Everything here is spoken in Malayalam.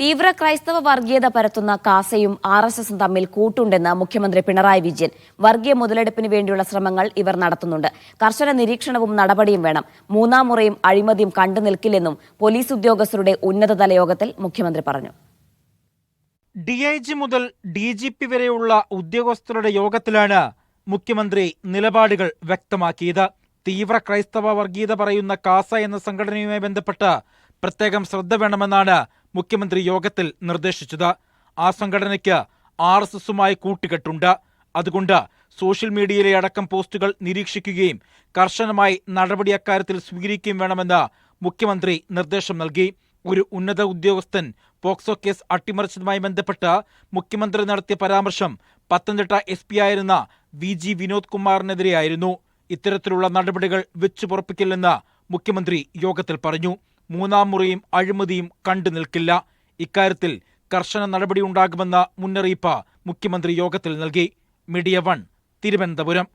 തീവ്ര ക്രൈസ്തവ വർഗീയത പരത്തുന്ന കാസയും ആർ എസ് എസും തമ്മിൽ കൂട്ടുണ്ടെന്ന് മുഖ്യമന്ത്രി പിണറായി വിജയൻ. വർഗീയ മുതലെടുപ്പിന് വേണ്ടിയുള്ള ശ്രമങ്ങൾ ഇവർ നടത്തുന്നുണ്ട്. കർശന നിരീക്ഷണവും നടപടിയും വേണം. മൂന്നാം മുറയും അഴിമതിയും കണ്ടു നിൽക്കില്ലെന്നും പോലീസ് ഉദ്യോഗസ്ഥരുടെ ഉന്നതതല യോഗത്തിൽ മുഖ്യമന്ത്രി പറഞ്ഞു. ഡി ഐ ജി മുതൽ ഡി ജി പി വരെയുള്ള ഉദ്യോഗസ്ഥരുടെ യോഗത്തിലാണ് മുഖ്യമന്ത്രി നിലപാടുകൾ വ്യക്തമാക്കിയത്. തീവ്ര ക്രൈസ്തവ വർഗീയത പറയുന്ന കാസ എന്ന സംഘടനയുമായി ബന്ധപ്പെട്ട് പ്രത്യേകം ശ്രദ്ധ വേണമെന്നാണ് മുഖ്യമന്ത്രി യോഗത്തിൽ നിർദ്ദേശിച്ചത്. ആ സംഘടനയ്ക്ക് ആർ എസ് എസുമായി കൂട്ടുകെട്ടുണ്ട്. അതുകൊണ്ട് സോഷ്യൽ മീഡിയയിലെ അടക്കം പോസ്റ്റുകൾ നിരീക്ഷിക്കുകയും കർശനമായി നടപടി അക്കാര്യത്തിൽ സ്വീകരിക്കുകയും വേണമെന്ന് മുഖ്യമന്ത്രി നിർദ്ദേശം നൽകി. ഒരു ഉന്നത ഉദ്യോഗസ്ഥൻ പോക്സോ കേസ് അട്ടിമറിച്ചതുമായി ബന്ധപ്പെട്ട് മുഖ്യമന്ത്രി നടത്തിയ പരാമർശം പത്തനംതിട്ട എസ് പി ആയിരുന്ന വി ജി വിനോദ് കുമാറിനെതിരെയായിരുന്നു. ഇത്തരത്തിലുള്ള നടപടികൾ വെച്ചു പുറപ്പിക്കില്ലെന്ന് മുഖ്യമന്ത്രി യോഗത്തിൽ പറഞ്ഞു. മൂന്നാം മുറിയും അഴിമതിയും കണ്ടു നിൽക്കില്ല. ഇക്കാര്യത്തിൽ കർശന നടപടിയുണ്ടാകുമെന്ന മുന്നറിയിപ്പ് മുഖ്യമന്ത്രി യോഗത്തിൽ നൽകി. Media one Thiruvananthapuram.